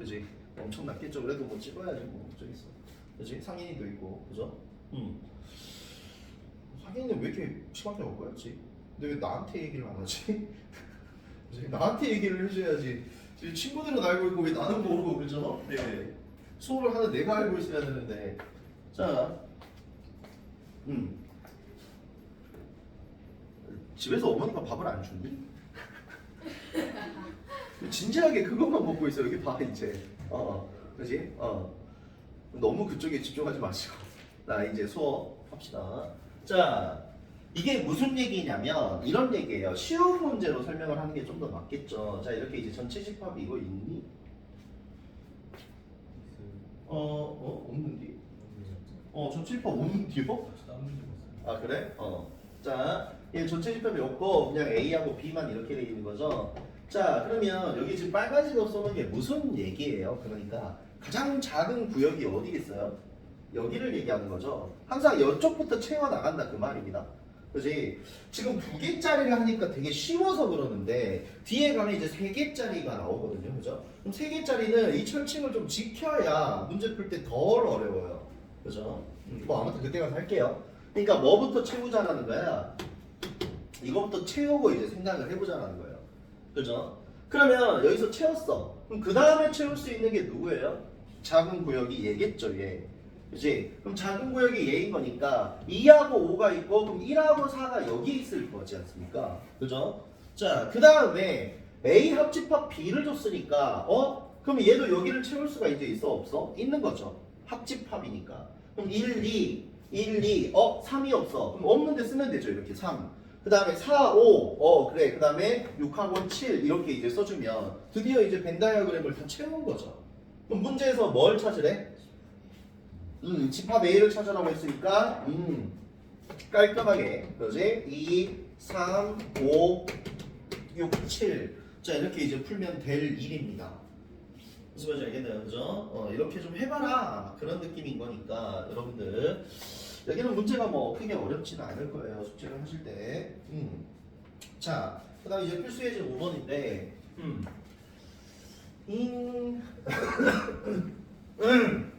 그지? 엄청 낮겠죠. 그래도 뭐 찍어야지 뭐 저기 있어. 그지? 상인이도 있고, 그죠? 음. 상인은 왜 이렇게 시간이 없고였지? 근데 왜 나한테 얘기를 안 하지? 그지? 나한테 얘기를 해줘야지. 지금 친구들은 알고 있고 왜 나는 모르고 그죠? 네. 수업을 하는 내가 알고 있어야 되는데. 자, 음. 집에서 어머니가 밥을 안 주니? 진지하게 그것만 먹고 있어 여기 봐 이제. 어 그지? 어. 너무 그쪽에 집중하지 마시고. 나 이제 수업 합시다. 자 이게 무슨 얘기냐면 이런 얘기예요. 쉬운 문제로 설명을 하는 게 좀 더 맞겠죠. 자 이렇게 이제 전체 집합 이거 있니? 어 어 없는디? 어 전체 집합 없는디요? 아 그래? 어자 얘 전체 집합이 없고 그냥 A하고 B만 이렇게 돼 있는 거죠 자 그러면 여기 지금 빨간색으로 써놓은 게 무슨 얘기예요? 그러니까 가장 작은 구역이 어디 있어요? 여기를 얘기하는 거죠. 항상 이쪽부터 채워 나간다 그 말입니다. 그지? 지금 두 개짜리를 하니까 되게 쉬워서 그러는데 뒤에 가면 이제 세 개짜리가 나오거든요, 그죠? 그럼 세 개짜리는 이 철칙을 좀 지켜야 문제 풀 때 덜 어려워요, 그죠? 음, 뭐 아무튼 그때 가서 할게요. 그러니까 뭐부터 채우자라는 거야? 이거부터 채우고 이제 생각을 해보자라는 거예요. 그죠? 그러면 여기서 채웠어. 그럼 그 다음에 채울 수 있는 게 누구예요? 작은 구역이 얘겠죠, 얘. 그지? 그럼 작은 구역이 얘인 거니까 2하고 5가 있고 그럼 1하고 4가 여기 있을 거지 않습니까? 그죠? 자, 그 다음에 A 합집합 B를 줬으니까 어? 그럼 얘도 여기를 채울 수가 이제 있어 없어? 있는 거죠. 합집합이니까. 그럼 1, 2, 1, 2, 어? 3이 없어. 그럼 없는데 쓰면 되죠, 이렇게 3. 그 다음에 4, 5, 어 그래. 그 다음에 6하고 7 이렇게 이제 써주면 드디어 이제 벤 다이어그램을 다 채운 거죠. 그럼 문제에서 뭘 찾으래? 음 집합 A를 찾으라고 했으니까 음 깔끔하게. 그지? 2, 3, 5, 6, 7 자 이렇게 이제 풀면 될 일입니다 무슨 말인지 알겠나요? 그죠? 어, 이렇게 좀 해봐라 그런 느낌인 거니까 여러분들 여기는 문제가 뭐 크게 어렵지는 않을 거예요 숙제를 하실 때. 음. 자, 그 다음 이제 필수 예제 5번인데, 음. 잉, 음.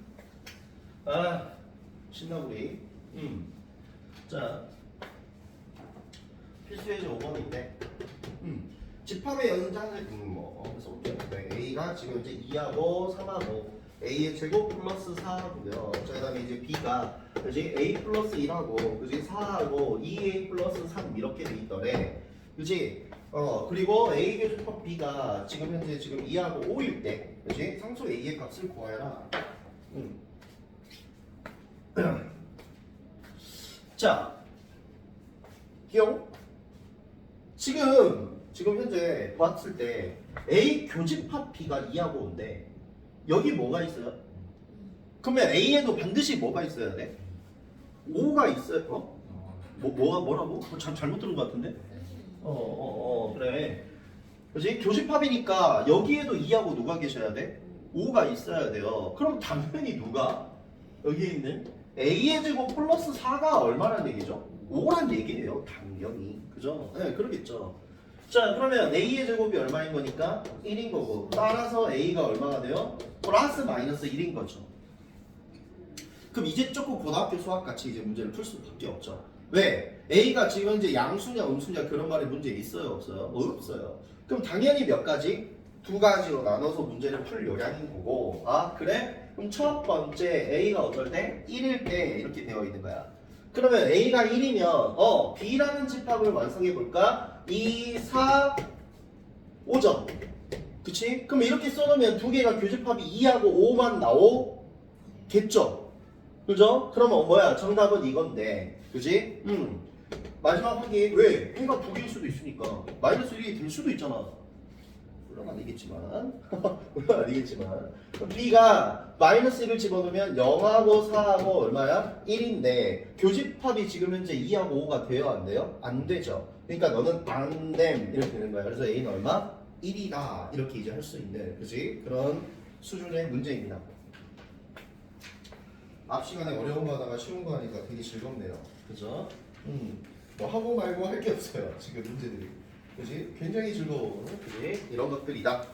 아, 신나구리. 음. 자, 필수 예제 5번인데, 음. 집합의 연장을 음, 뭐 그래서 볼게요. 네, A가 지금 이제 2하고 3하고 A의 제곱 플러스 4하고요. 자, 그다음에 이제 B가 그지 A 플러스 1하고 그지 4하고 2A 플러스 3 이렇게 돼 있더래. 그지? 어 그리고 A 교집합 B가 지금 현재 지금 2하고 5일 때 그지? 상수 A의 값을 구하여라. 음. 자, 기용. 지금 지금 현재 봤을 때 A 교집합 B가 2하고 5인데 여기 뭐가 있어요? 그러면 A에도 반드시 뭐가 있어야 돼? 5가 있어요. 어? 뭐 뭐가 뭐라고? 뭐 잘, 잘못 들은 것 같은데? 어 어어 어, 어, 그래. 그지 교집합이니까 여기에도 2하고 누가 계셔야 돼? 5가 있어야 돼요. 그럼 당연히 누가 여기에 있는 A의 제곱 플러스 4가 얼마란 얘기죠? 5란 얘기예요. 당연히. 그죠? 네, 그러겠죠. 자, 그러면 A의 제곱이 얼마인 거니까 1인 거고 따라서 A가 얼마가 돼요? 플러스 마이너스 1인 거죠. 그럼 이제 조금 고등학교 수학 같이 이제 문제를 풀 수밖에 없죠. 왜? A가 지금 이제 양수냐 음수냐 그런 말에 문제 있어요 없어요? 없어요. 그럼 당연히 몇 가지? 두 가지로 나눠서 문제를 풀 요량인 거고 아 그래? 그럼 첫 번째 A가 어떨 때? 1일 때 이렇게 되어 있는 거야. 그러면 A가 1이면 어 B라는 집합을 완성해 볼까? 2, 4, 5점. 그치? 그럼 이렇게 써놓으면 두 개가 교집합이 2하고 5만 나오겠죠? 그죠? 그러면 뭐야? 정답은 이건데. 그지? 음. 마지막 확인. 왜? A가 두 개일 수도 있으니까. 마이너스 1이 될 수도 있잖아. 물론 아니겠지만. 물론 아니겠지만. B가 마이너스 1을 집어넣으면 0하고 4하고 얼마야? 1인데 교집합이 지금 현재 2하고 5가 돼요? 안 돼요? 안 되죠. 그러니까 너는 안됨 이렇게 되는 거야. 그래서 A는 얼마? 1이다. 이렇게 이제 할 수 있는 그지? 그런 수준의 문제입니다. 앞 시간에 어려운 거 하다가 쉬운 거 하니까 되게 즐겁네요. 그죠? 음. 뭐 하고 말고 할 게 없어요. 지금 문제들이. 그지? 굉장히 즐거운 그지? 이런 것들이다. 자.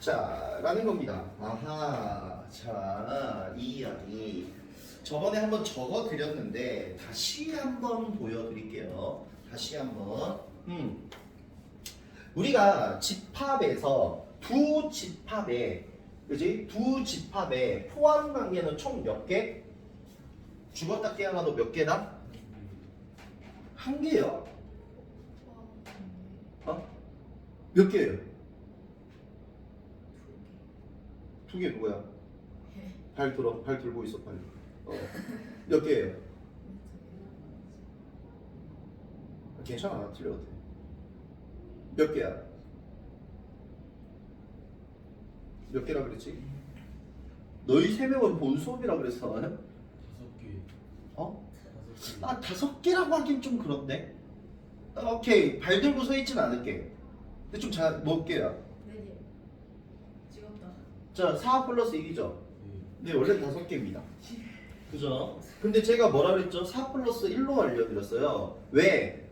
자, 라는 겁니다. 아하, 자, 이 이야기. 저번에 한번 적어 드렸는데 다시 한번 보여 드릴게요. 다시 한번. 음. 우리가 집합에서 두 집합에 그지? 두 집합의 포함 관계는 총 몇 개? 죽었다 깨어나도 몇 개다? 한 개요. 어? 몇 개예요? 두 개 누구야? 발 들어, 발 들고 있어, 빨리. 어. 몇 개예요? 괜찮아, 틀려도 돼. 몇 개야? 몇 개라 그랬지? 너희 세 명은 본 수업이라 그랬어. 다섯 개. 어? 다섯 개. 아 다섯 개라고 하긴 좀 그런데. 아, 오케이 발 들고 서 있진 않을게. 근데 좀잘몇 개야? 네네 찍었다 자, 4 플러스 1이죠. 네. 네, 원래 다섯 개입니다. 그죠? 근데 제가 뭐라 그랬죠? 4 플러스 1로 알려드렸어요. 왜?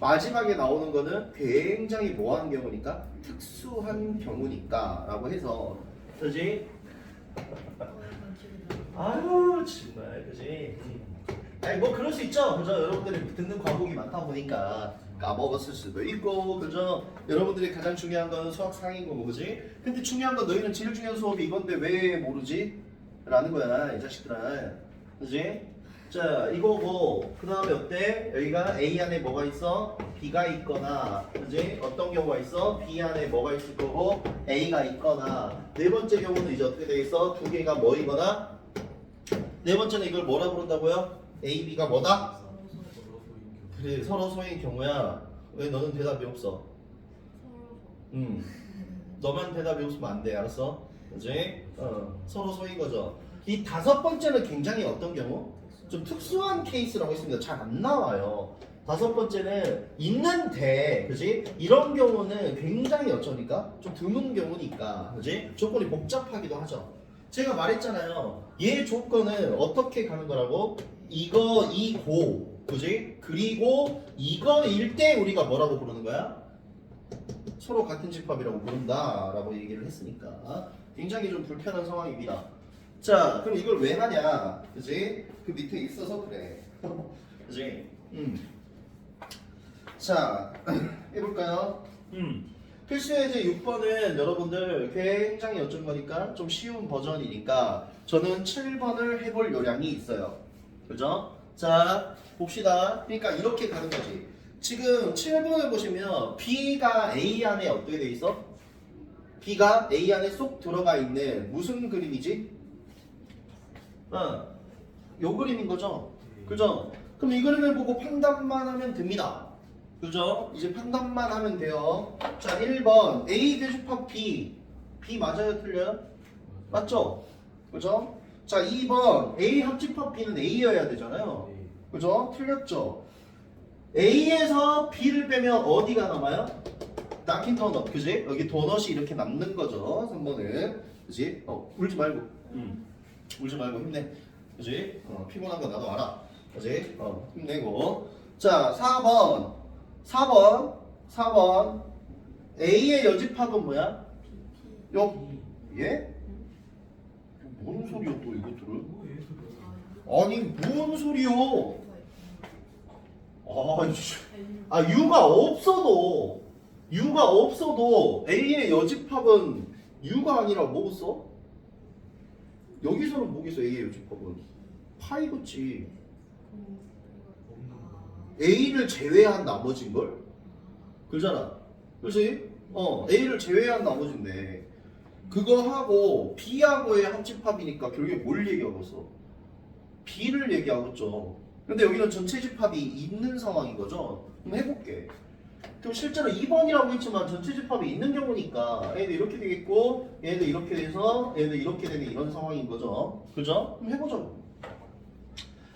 마지막에 나오는 거는 굉장히 뭐하는 경우니까? 특수한 경우니까 라고 해서 그지? 아유 정말 그지? 아니 뭐 그럴 수 있죠 그죠? 여러분들이 듣는 과목이 많다 보니까 까먹었을 수도 있고 그죠? 여러분들이 가장 중요한 건 수학 상인 거고 그지? 근데 중요한 건 너희는 제일 중요한 수업이 이건데 왜 모르지? 라는 거야 이 자식들아 그지? 자 이거고 그 다음에 어때? 여기가 A 안에 뭐가 있어? B가 있거나 그지? 어떤 경우가 있어? B 안에 뭐가 있을 거고 A가 있거나 네 번째 경우는 이제 어떻게 돼 있어? 두 개가 뭐이거나 네 번째는 이걸 뭐라 부른다고요? A, B가 뭐다? 그래 서로 소인 경우야 왜 너는 대답이 없어? 음 너만 대답이 없으면 안 돼 알았어? 그지? 어 서로 소인 거죠 이 다섯 번째는 굉장히 어떤 경우? 좀 특수한 케이스라고 했습니다 잘 안 나와요 다섯 번째는 있는데 그지? 이런 경우는 굉장히 어쩌니까? 좀 드문 경우니까 그지? 조건이 복잡하기도 하죠 제가 말했잖아요 얘 조건은 어떻게 가는 거라고? 이거 이고 그지? 그리고 이거일 때 우리가 뭐라고 부르는 거야? 서로 같은 집합이라고 부른다라고 얘기를 했으니까 굉장히 좀 불편한 상황입니다. 자, 그럼 이걸 왜 하냐? 그지? 그 밑에 있어서 그래. 그지? 음. 자, 해볼까요? 음. 필수 예제 6번은 여러분들 굉장히 어쩐 거니까 좀 쉬운 버전이니까 저는 7번을 해볼 요량이 있어요. 그죠? 자, 봅시다. 그러니까 이렇게 가는 거지. 지금 7번을 보시면 B가 A 안에 어떻게 돼 있어? B가 A 안에 쏙 들어가 있는 무슨 그림이지? 어, 요 그림인 거죠? 그죠? 그럼 이 그림을 보고 판단만 하면 됩니다. 그죠? 이제 판단만 하면 돼요. 자, 1번 A 대집합 B. B 맞아요? 틀려요? 맞죠? 그죠? 자, 2번 A 합집합 B는 A여야 되잖아요. 네. 그죠? 틀렸죠? A에서 B를 빼면 어디가 남아요? 낙힌 도넛, 그지? 여기 도넛이 이렇게 남는 거죠. 3번은. 그지? 어, 울지 말고. 음. 울지 말고 힘내. 그지? 어, 피곤한 거 나도 알아. 그지? 어, 힘내고. 자, 4번. 4번. 4번. A의 여집합은 뭐야? 요, 예? 뭔 소리야 또 이것들은? 아 아니, 뭔 소리요? 아이씨. 아 U가 없어도 U가 없어도 A의 여집합은 U가 아니라 뭐고 써? 여기서는 뭐겠어 A의 여집합은 파이겠지 A를 제외한 나머진 걸 그러잖아 그렇지? 어 A를 제외한 나머진데 그거 하고 B하고의 합집합이니까 결국에 뭘 얘기하고 있어? B를 얘기하고 있죠 근데 여기는 전체 집합이 있는 상황인 거죠. 그럼 해볼게. 그럼 실제로 2번이라고 했지만 전체 집합이 있는 경우니까 얘도 이렇게 되겠고 얘도 이렇게 돼서 얘도 이렇게 되는 이런 상황인 거죠. 그죠? 그럼 해보죠.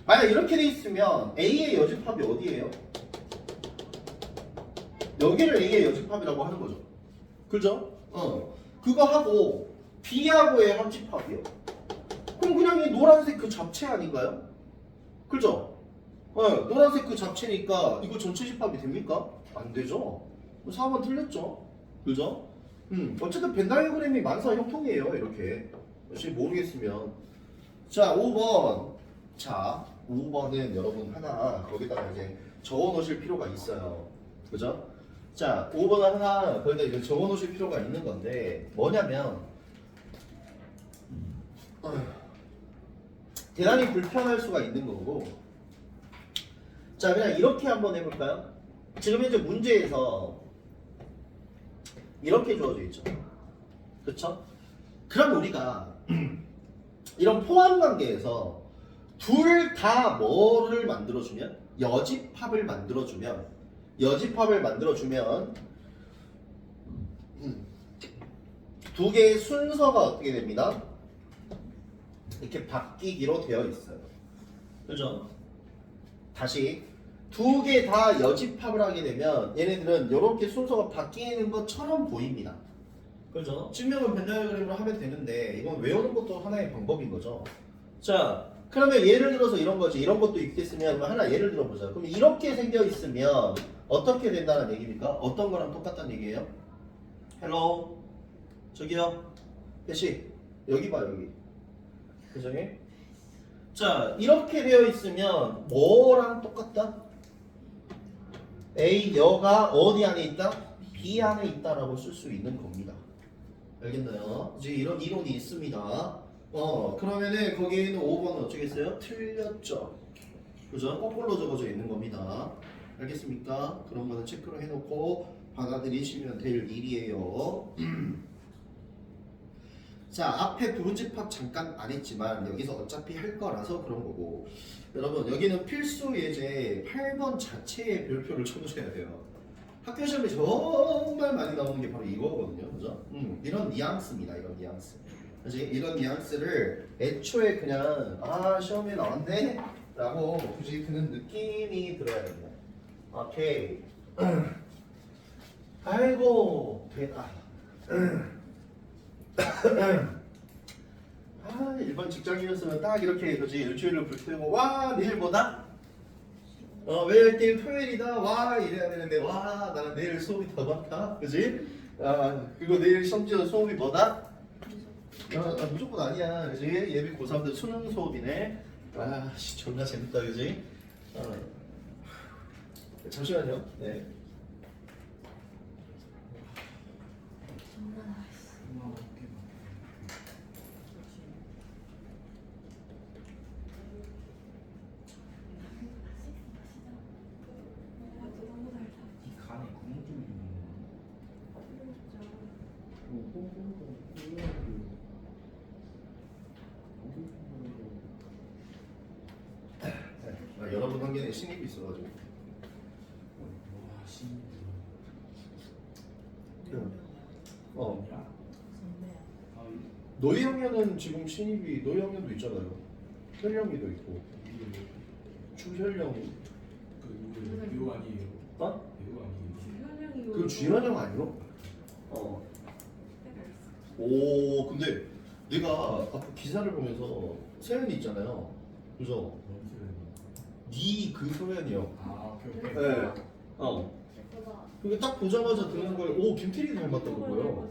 만약 이렇게 돼 있으면 A의 여집합이 어디예요? 여기를 A의 여집합이라고 하는 거죠. 그죠? 어. 그거 하고 B하고의 합집합이요. 그럼 그냥 이 노란색 그 잡채 아닌가요? 그죠? 어, 노란색 그 잡채니까 이거 전체 집합이 됩니까? 안 되죠. 4번 틀렸죠. 그죠? 음, 어쨌든 벤다이어그램이 만사 형통이에요. 이렇게. 혹시 모르겠으면. 자, 5번. 자, 5번은 여러분 하나 거기다가 이제 적어 놓으실 필요가 있어요. 그죠? 자, 5번 하나 거기다 이제 적어 놓으실 필요가 있는 건데 뭐냐면 대단히 불편할 수가 있는 거고 자, 그냥 이렇게 한번 해볼까요? 지금 현재 문제에서 이렇게 주어져 있죠. 그쵸? 그럼 우리가 이런 포함 관계에서 둘 다 뭐를 만들어주면 여집합을 만들어주면 여집합을 만들어주면 음, 두 개의 순서가 어떻게 됩니다? 이렇게 바뀌기로 되어 있어요. 그죠? 다시 두 개 다 여집합을 하게 되면 얘네들은 이렇게 순서가 바뀌는 것처럼 보입니다. 그죠? 증명은 벤다이어그램으로 하면 되는데 이건 외우는 것도 하나의 방법인 거죠. 자, 그러면 예를 들어서 이런 거지. 이런 것도 있겠으면 그럼 하나 예를 들어보자. 그럼 이렇게 생겨 있으면 어떻게 된다는 얘기입니까? 어떤 거랑 똑같다는 얘기예요? 헬로 저기요 대시 여기 봐 여기 그정이 자 이렇게 되어 있으면 뭐랑 똑같다? A 여가 어디 안에 있다? B 안에 있다라고 쓸 수 있는 겁니다. 알겠나요? 이제 이런 이론이 있습니다. 어 그러면은 거기에 있는 5번은 어쩌겠어요? 틀렸죠. 그죠? 거꾸로 적어져 있는 겁니다. 알겠습니까? 그런 거는 체크를 해놓고 받아들이시면 될 일이에요. 자 앞에 부르집합 잠깐 안 했지만 여기서 어차피 할 거라서 그런 거고 여러분 여기는 필수 예제 8번 자체의 별표를 쳐주셔야 돼요. 학교 시험에 정말 많이 나오는 게 바로 이거거든요, 그죠? 음, 이런 뉘앙스입니다, 이런 뉘앙스. 그지? 이런 뉘앙스를 애초에 그냥 아 시험에 나왔네? 라고 굳이 드는 느낌이 들어야 됩니다. 오케이. 아이고 되다. 아 일반 직장인이었으면 딱 이렇게 그지 일주일을 불태우고 와 내일 뭐다? 어 내일 토요일이다 와 이래야 되는데 와 나는 내일 수업이 더 많다 그지? 아 그리고 내일 심지어 수업이 뭐다? 아, 아, 무조건 아니야 그지? 예비 고3들 수능 수업이네 아씨 존나 재밌다 그지? 어. 잠시만요 네어깨 이 간에 구멍 좀 있는 아, 한개에 신입이 있어가지고. 어 너희 학년은 지금 신입이 너희 학년도 있잖아요 혈령이도 있고 추혈령이 그 누구 배우 아니에요? 어? 배우 아니에요? 그 주혈령 아니요? 어. 오 근데 내가 아까 기사를 보면서 소연이 있잖아요 그죠? 뭔 소리야? 니그 소연이요 아 오케이 오케이. 네. 어. 그게 딱 보자마자 드는 거예요 오 김태리 닮았다고 그거요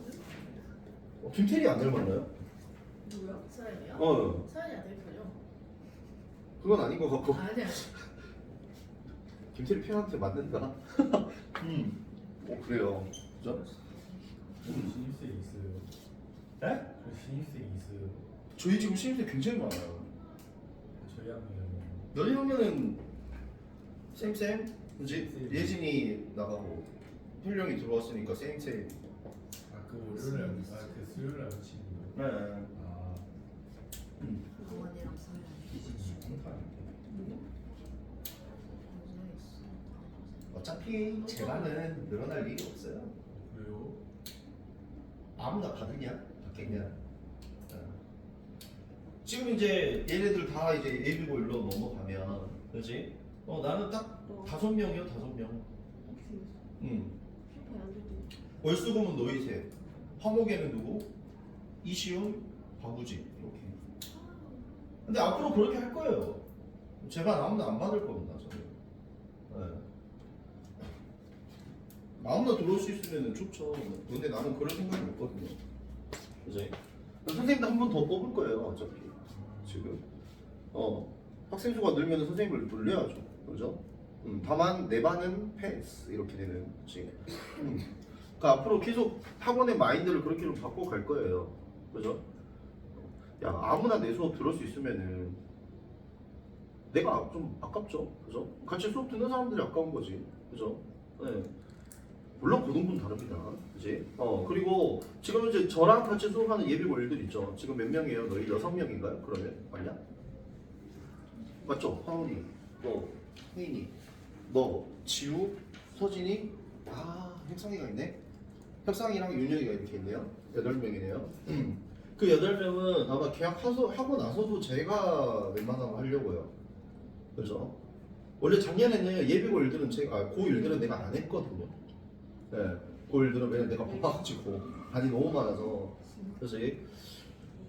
어, 김태리 안 닮았나요? 누구야? 서연이요? 어 서연이 아들 거죠? 그건 아닌 것 같고 아니야. 김태리 표현한테 맞는다 음. 어 그래요 그죠? 음. 신입생 있어요. 네? 그 신입생 있어요. 저희 지금 신입생 굉장히 많아요 저희 학년 너희 학년은 쌤쌤 그지? 예진이 나가고 혈령이 들어왔으니까 쌤쌤 아그 월요일에 아그 수요일에 안 치는 거. 네. 아 콩타인데. 어차피 제반은 늘어날 일이 없어요 그래요? 아무나 받으냐 받겠냐 어. 지금 이제 얘네들 다 이제 예비고 일로 넘어가면 그지? 어 나는 딱 다섯 명이요 다섯 명 응. 월수금은 너희 셋 화목에는 누구? 이시훈 박우진 이렇게 근데 앞으로 그렇게 할 거예요 제발 아무나 안 받을 겁니다 저는 네. 아무나 들어올 수 있으면 좋죠. 근데 나는 그럴 생각이 없거든요. 그지? 선생님도 한 번 더 뽑을 거예요, 어차피. 지금. 어. 학생 수가 늘면 선생님을 늘려야죠. 그죠? 음, 다만 내 반은 패스 이렇게 되는 거지. 음. 그러니까 앞으로 계속 학원의 마인드를 그렇게 좀 바꿔 갈 거예요. 그죠? 야 아무나 내 수업 들을 수 있으면은 내가 좀 아깝죠. 그죠? 같이 수업 듣는 사람들이 아까운 거지. 그죠? 네. 물론 고등분 다릅니다. 그지? 어, 그리고 지금 이제 저랑 같이 수업하는 예비 월들 있죠. 지금 몇 명이에요? 너희 여섯 명인가요? 그러면? 맞냐? 맞죠? 하은이, 너, 혜인이, 너, 지우, 서진이, 아, 혁상이가 있네? 혁상이랑 윤영이가 이렇게 있네요. 여덟 명이네요. 그 여덟 명은 아마 계약하고 하고 나서도 제가 웬만하면 하려고요. 그죠? 원래 작년에는 예비 고 일들은 제가 아, 고 일들은 내가 안 했거든요. 네, 고 일들은 왜냐 내가 바빠가지고 반이 너무 많아서 그래서 이-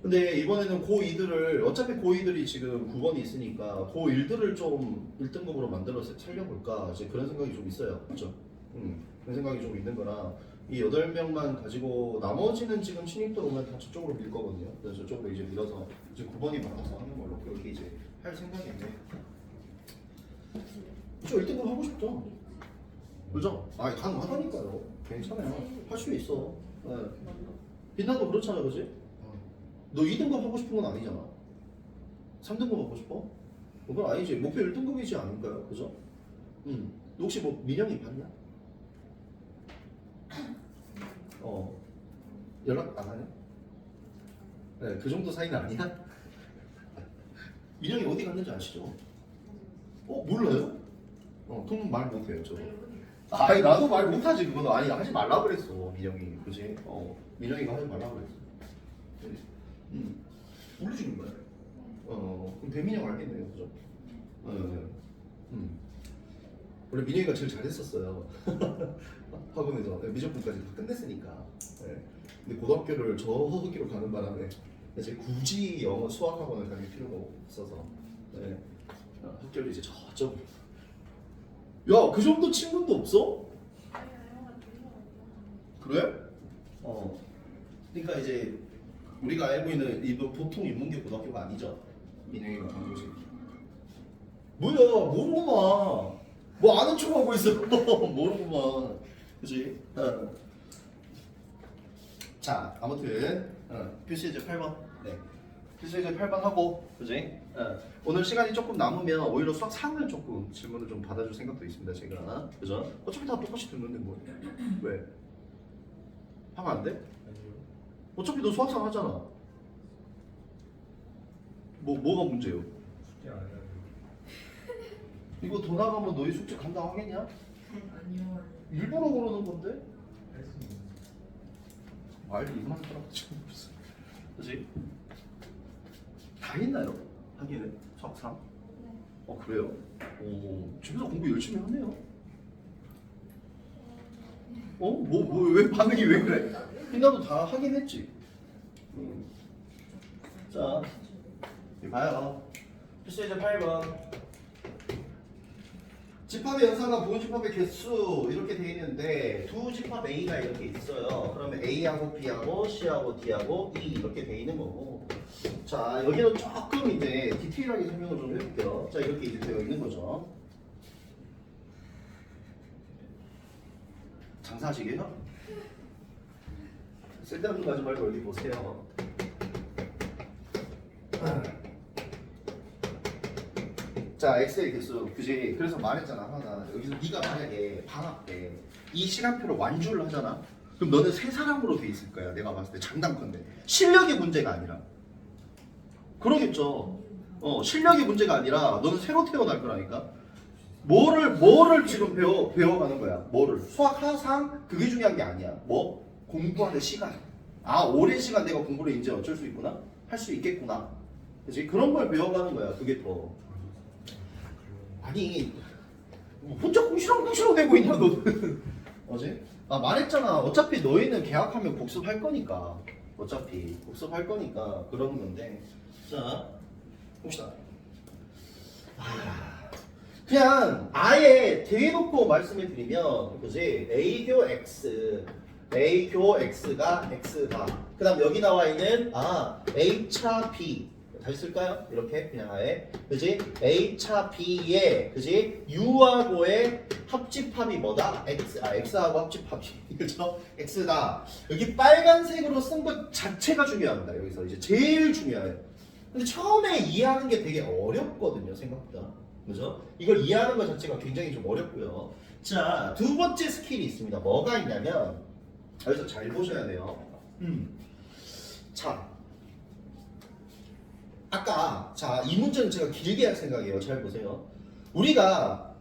근데 이번에는 고 2들을 어차피 고 2들이 지금 9번이 있으니까 고 1들을 좀 1등급으로 만들어서 살려볼까 이제 그런 생각이 좀 있어요. 그렇죠? 음, 그런 생각이 좀 있는 거라 이 8명만 가지고 나머지는 지금 신입도 오면 다 저쪽으로 밀 거거든요. 그래서 저쪽으로 이제 밀어서 이제 9번이 받아서 하는 걸로 그렇게 이제 할 생각인데 저 1등급 하고 싶죠? 그죠? 아 가능하다니까요. 괜찮아요. 할 수 있어. 네. 빛나도 그렇잖아, 그지? 너 2등급 하고 싶은 건 아니잖아. 3등급 하고 싶어? 그건 아니지. 목표 1등급이지 않을까요? 그죠? 응. 너 혹시 뭐 민영이 봤냐? 어. 연락 안 하냐? 네, 그 정도 사이는 아니야? 민영이 어디 갔는지 아시죠? 어, 몰라요? 어, 그럼 말 못해요, 저. 아니, 나도 말 못하지, 그거는. 아니, 하지 말라 그랬어, 민영이. 그지? 어, 민영이가 하지 말라 그랬어. 네. 음. 모르시는 거야. 어, 그럼 배민영 알겠네요, 그죠? 어, 네. 음. 원래 민영이가 제일 잘했었어요. 학원에서 네, 미적분까지 다 끝냈으니까. 네. 근데 고등학교를 저기로 가는 바람에 이제 굳이 영어 수학 학원을 다닐 필요가 없어서 네. 어, 학교를 이제 저쪽. 야, 그 정도 친분도 없어? 그래? 어. 그러니까 이제 우리가 알고 있는 이거 보통 인문계 고등학교가 아니죠. 민영이가 간 곳이. 뭐야 모르고만. 뭐 아는 척 하고 있어. 모르고만. 그지? 어. 자 아무튼 어, 표시 이제 8번. 네. 표시 이제 8번 하고 그지? 어. 오늘 시간이 조금 남으면 오히려 수학 3을 조금 질문을 좀 받아줄 생각도 있습니다 제가. 그죠? 어차피 다 똑같이 듣는데 뭐. 왜? 하면 안 돼? 아니요. 어차피 너 수학상 하잖아. 뭐 뭐가 문제요? 숙제 안 해가지고. 이거 더 나가면 너희 숙제 감당하겠냐? 아니요. 일부러 그러는 건데? 말이 이만 하더라고 지금 무슨 그지? 다 했나요? 하기는 수학상? 어 그래요? 오 집에서 공부 열심히 하네요. 어? 뭐 뭐 왜 반응이 왜 그래? 희나도 다 하긴 했지. 음. 자 여기 봐요. 필수 이제 8번. 집합의 연산과 부분 집합의 개수 이렇게 돼 있는데 두 집합 A가 이렇게 있어요. 그러면 A하고 B하고 C하고 D하고 E 이렇게 돼 있는 거고. 자 여기는 조금 이제 디테일하게 설명을 좀 해볼게요. 자 이렇게 이제 되어 있는 거죠. 장사하시게요? 쓸데없는 거 하지 말고 여기 보세요. 자, 엑셀 개수 그지? 그래서 말했잖아 하나 여기서 네가 만약에 방학 때 이 시간표를 완주를 하잖아 그럼 너는 세 사람으로 돼 있을 거야 내가 봤을 때 장담컨대 실력의 문제가 아니라 그러겠죠 어 실력의 문제가 아니라 너는 새로 태어날 거라니까? 뭐를 뭐를 지금 배워 배워가는 거야? 뭐를? 수학 하상? 그게 중요한 게 아니야. 뭐? 공부하는 시간. 아 오랜 시간 내가 공부를 이제 어쩔 수 있구나? 할 수 있겠구나. 그지 그런 걸 배워가는 거야 그게 더. 아니 뭐 혼자 궁시렁궁시렁 대고 있냐 너는? 어제? 아 말했잖아. 어차피 너희는 계약하면 복습할 거니까. 어차피 복습할 거니까 그러는 건데 자 봅시다. 아, 그냥 아예 대놓고 말씀을 드리면 그지? A교 X A교 X가 X다 그 다음 여기 나와 있는 아 A차 B. 다시 쓸까요? 이렇게 그냥 아예. 그지? A차 B의 그지? U하고의 합집합이 뭐다? X 아 X하고 합집합이. 그죠? X다 여기 빨간색으로 쓴 것 자체가 중요합니다 여기서. 이제 제일 중요해요 근데 처음에 이해하는 게 되게 어렵거든요 생각보다 그죠? 이걸 이해하는 것 자체가 굉장히 좀 어렵고요. 자, 두 번째 스킬이 있습니다. 뭐가 있냐면 여기서 잘 보셔야 돼요. 음. 자, 아까 자 이 문제는 제가 길게 할 생각이에요. 잘 보세요. 우리가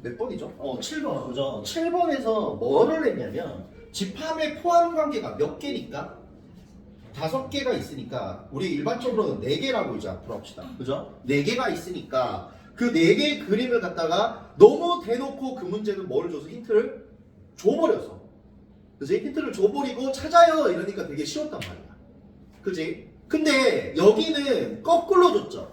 몇 번이죠? 어, 7번. 그죠? 7번에서 뭐를 했냐면 집합의 포함 관계가 몇 개니까 다섯 개가 있으니까 우리 일반적으로는 네 개라고 이제 앞으로 합시다. 그죠? 네 개가 있으니까 그 네 개의 그림을 갖다가 너무 대놓고 그 문제는 뭐를 줘서 힌트를 줘버렸어. 그지? 힌트를 줘버리고 찾아요 이러니까 되게 쉬웠단 말이야. 그지? 근데 여기는 거꾸로 줬죠.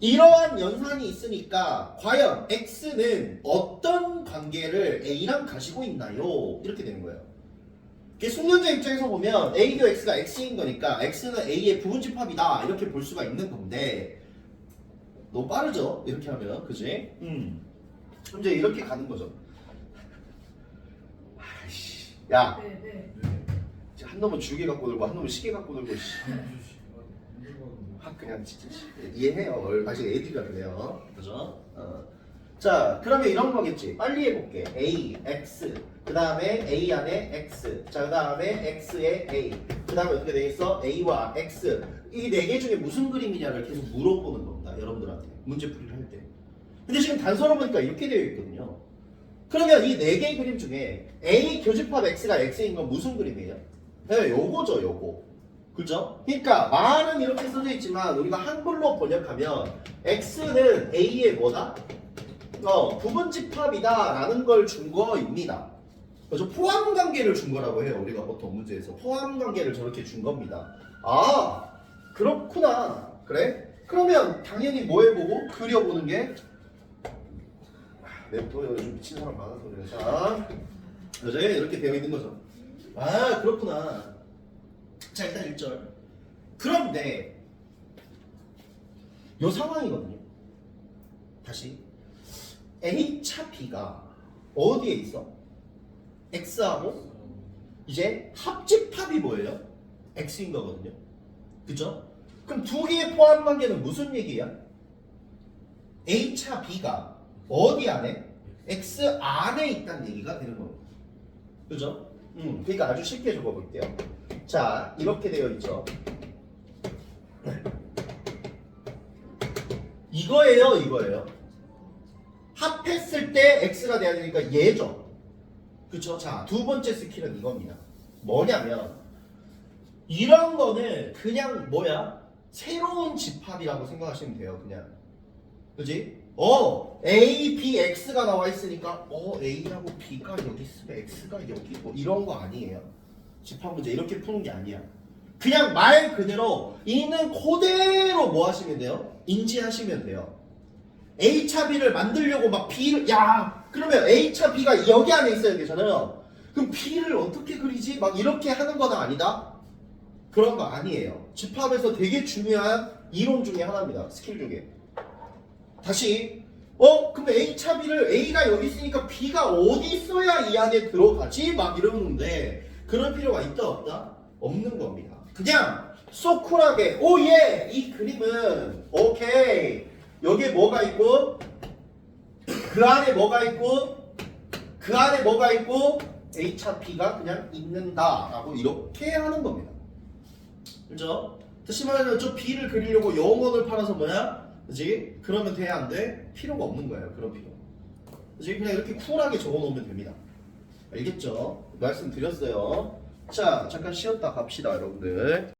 이러한 연산이 있으니까 과연 x는 어떤 관계를 a랑 가지고 있나요? 이렇게 되는 거예요. 이게 숙련자 입장에서 보면 a교 x가 x인 거니까 x는 a의 부분집합이다 이렇게 볼 수가 있는 건데 너무 빠르죠? 이렇게 하면 그지? 음. 이제 이렇게 가는 거죠. 아이씨, 야, 네, 네. 한 놈은 주개 갖고 놀고 한 놈은 시계 갖고 놀고 씨. 확 그냥 진짜 씨, 이해해요. 얼- 아직 애들이라 그래요. 그죠? 어. 자, 그러면 이런 거겠지. 빨리 해볼게. A, X. 그 다음에 A 안에 X. 자, 그 다음에 X에 A. 그 다음에 어떻게 되겠어? A와 X. 이 네 개 중에 무슨 그림이냐를 계속 물어보는 겁니다. 여러분들한테. 문제풀이를 할 때. 근데 지금 단서로 보니까 이렇게 되어 있거든요. 그러면 이 네 개의 그림 중에 A 교집합 X가 X인 건 무슨 그림이에요? 네, 요거죠, 요거. 그죠? 그러니까 말은 이렇게 써져 있지만 우리가 한글로 번역하면 X는 A의 뭐다? 어, 부분 집합이다라는 걸 준 거입니다. 그래서 포함 관계를 준 거라고 해요. 우리가 보통 문제에서 포함 관계를 저렇게 준 겁니다. 아, 그렇구나. 그래? 그러면 당연히 뭐 해보고 그려보는 게 랩도 요즘 미친 사람 많아서 그래요. 자, 그죠? 이렇게 되어 있는 거죠. 아, 그렇구나. 자, 일단 1절. 그런데 요 상황이거든요. 다시 A차 B가 어디에 있어? X하고 이제 합집합이 뭐예요? X인 거거든요. 그죠? 그럼 두 개의 포함 관계는 무슨 얘기야? A차 B가 어디 안에? X 안에 있다는 얘기가 되는 겁니다. 그죠? 음, 그러니까 아주 쉽게 적어볼게요. 자, 이렇게 되어 있죠. 이거예요, 이거예요. 합했을 때 x가 돼야 되니까 얘죠. 그쵸? 자, 두 번째 스킬은 이겁니다. 뭐냐면 이런 거는 그냥 뭐야? 새로운 집합이라고 생각하시면 돼요, 그냥. 그지? 어, A, B, X가 나와 있으니까 어, A하고 B가 여기 있으면 X가 여기 뭐 이런 거 아니에요. 집합 문제 이렇게 푸는 게 아니야. 그냥 말 그대로 있는 그대로 뭐 하시면 돼요? 인지하시면 돼요. A차 B를 만들려고 막 B를 야 그러면 A차 B가 여기 안에 있어야 되잖아요. 그럼 B를 어떻게 그리지? 막 이렇게 하는 건 아니다. 그런 거 아니에요. 집합에서 되게 중요한 이론 중에 하나입니다. 스킬 중에. 다시 어? 근데 A차 B를 A가 여기 있으니까 B가 어디 있어야 이 안에 들어가지? 막 이러는데 그럴 필요가 있다 없다? 없는 겁니다. 그냥 소쿨하게 오예 이 그림은 오케이 여기에 뭐가 있고 그 안에 뭐가 있고 그 안에 뭐가 있고 B가 그냥 있는다라고 이렇게 하는 겁니다. 그죠? 다시 말하면 저 B를 그리려고 영원을 팔아서 뭐야? 그지? 그러면 돼? 안 돼? 필요가 없는 거예요. 그런 필요. 그지? 그냥 이렇게 쿨하게 적어 놓으면 됩니다. 알겠죠? 말씀드렸어요. 자, 잠깐 쉬었다 갑시다, 여러분들.